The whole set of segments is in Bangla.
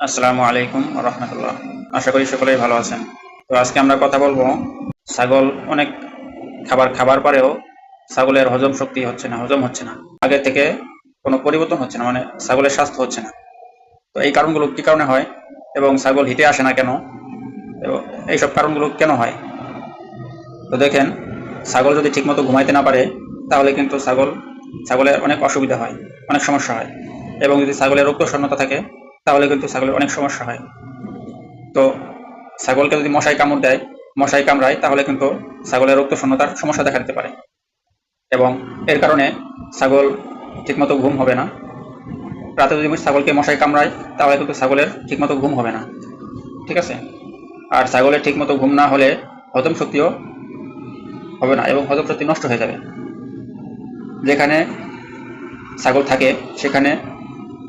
আসসালামু আলাইকুম রহমতুল্লাহ। আশা করি সকলেই ভালো আছেন। তো আজকে আমরা কথা বলব, ছাগল অনেক খাবার খাবার পরেও ছাগলের হজম শক্তি হচ্ছে না, হজম হচ্ছে না। আগে থেকে কোনো পরিবর্তন হচ্ছে না মানে ছাগলের স্বাস্থ্য হচ্ছে না। তো এই কারণগুলো কি কারণে হয় এবং ছাগল হিটে আসে না কেন? এবং এইসব কারণগুলো কেন হয়? তো দেখেন, ছাগল যদি ঠিকমতো ঘুমাইতে না পারে, তাহলে কিন্তু ছাগল, ছাগলের অনেক অসুবিধা হয়, অনেক সমস্যা হয়। এবং যদি ছাগলের রক্তশূন্যতা থাকে তাহলে কিন্তু ছাগলের অনেক সমস্যা হয়। তো ছাগলকে যদি মশাই কামড় দেয়, মশাই কামড়ায়, তাহলে কিন্তু ছাগলের রক্তশূন্যতার সমস্যা দেখা দিতে পারে। এবং এর কারণে ছাগল ঠিকমতো ঘুম হবে না। রাতে যদি ছাগলকে মশাই কামড়ায়, তাহলে কিন্তু ছাগলের ঠিকমতো ঘুম হবে না। ঠিক আছে? আর ছাগলের ঠিকমতো ঘুম না হলে হজম শক্তিও হবে না এবং হজম শক্তি নষ্ট হয়ে যাবে। যেখানে ছাগল থাকে, সেখানে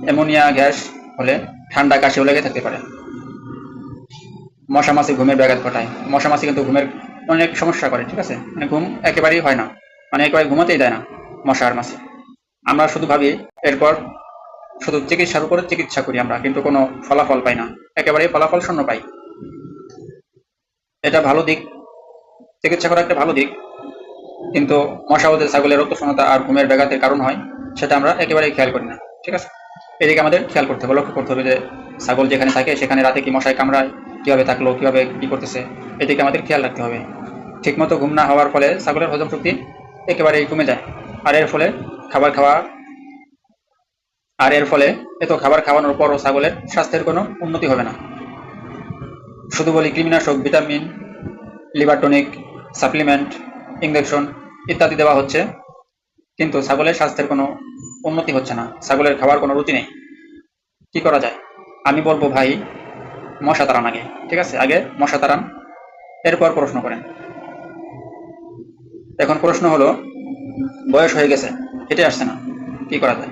অ্যামোনিয়া, গ্যাস হলে ঠান্ডা কাশিও লেগে থাকতে পারে। মশা মাছি ঘুমের ব্যাঘাত ঘটায়। মশা মাছি কিন্তু ঘুমের অনেক সমস্যা করে, ঠিক আছে? মানে ঘুম একেবারেই হয় না। মানে একেবারে ঘুমাতেই দেয় না মশা আর মাছি। আমরা শুধু ভাবি, এরপর শুধু চিকিৎসার উপরে চিকিৎসা করি আমরা, কিন্তু কোনো ফলাফল পাই না। একেবারেই ফলাফল শূন্য পাই। এটা ভালো দিক, চিকিৎসা করা একটা ভালো দিক। কিন্তু মশা ওদের ছাগলের রক্তশূন্যতা আর ঘুমের ব্যাঘাতের কারণ হয়, সেটা আমরা একেবারেই খেয়াল করি না, ঠিক আছে? এদিকে আমাদের খেয়াল করতে হবে, লক্ষ্য করতে হবে যে ছাগল যেখানে থাকে, সেখানে রাতে কি মশায় কামড়ায়, কীভাবে থাকল, কীভাবে কি করতেছে, এদিকে আমাদের খেয়াল রাখতে হবে। ঠিকমতো ঘুম না হওয়ার ফলে ছাগলের হজম শক্তি একেবারেই কমে যায়। আর এর ফলে খাবার খাওয়া, আর এর ফলে এত খাবার খাওয়ানোর পরও ছাগলের স্বাস্থ্যের কোনো উন্নতি হবে না। শুধু বলি কৃমিনাশক, vitamin, liver tonic, supplement injection ইত্যাদি দেওয়া হচ্ছে, কিন্তু ছাগলের স্বাস্থ্যের কোনো উন্নতি হচ্ছে না। ছাগলের খাবার কোনো রুচি নেই। কি করা যায়? আমি বলব ভাই, মশা তাড়ান আগে, ঠিক আছে? আগে মশা তাড়ান, এরপর প্রশ্ন করেন। এখন প্রশ্ন হলো, বয়স হয়ে গেছে, হেঁটে আসছে না, কি করা যায়?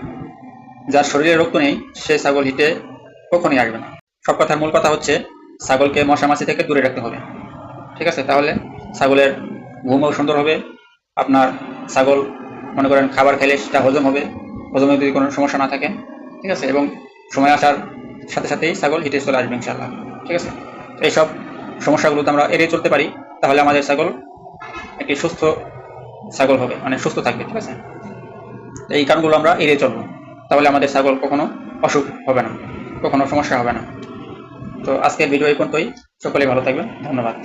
যার শরীরে রক্ত নেই, সে ছাগল হিটে কখনই আসবে না। সব কথার মূল কথা হচ্ছে, ছাগলকে মশা মাছি থেকে দূরে রাখতে হবে। ঠিক আছে? তাহলে ছাগলের ঘুমও সুন্দর হবে, আপনার ছাগল, মনে করেন খাবার খেলে সেটা হজম হবে হজমে যদি কোনো সমস্যা না থাকে, ঠিক আছে? এবং সময় আসার সাথে সাথেই ছাগল হিটে চলে আসবে ইনশাল্লাহ ঠিক আছে? এইসব সমস্যাগুলো তো আমরা এড়িয়ে চলতে পারি, তাহলে আমাদের ছাগল একটি সুস্থ ছাগল হবে মানে সুস্থ থাকবে, ঠিক আছে? এই কারণগুলো আমরা এড়িয়ে চলবো, তাহলে আমাদের ছাগল কখনো অসুখ হবে না, কখনো সমস্যা হবে না। তো আজকের ভিডিও এই পর্যন্তই, সকলেই ভালো থাকবেন, ধন্যবাদ।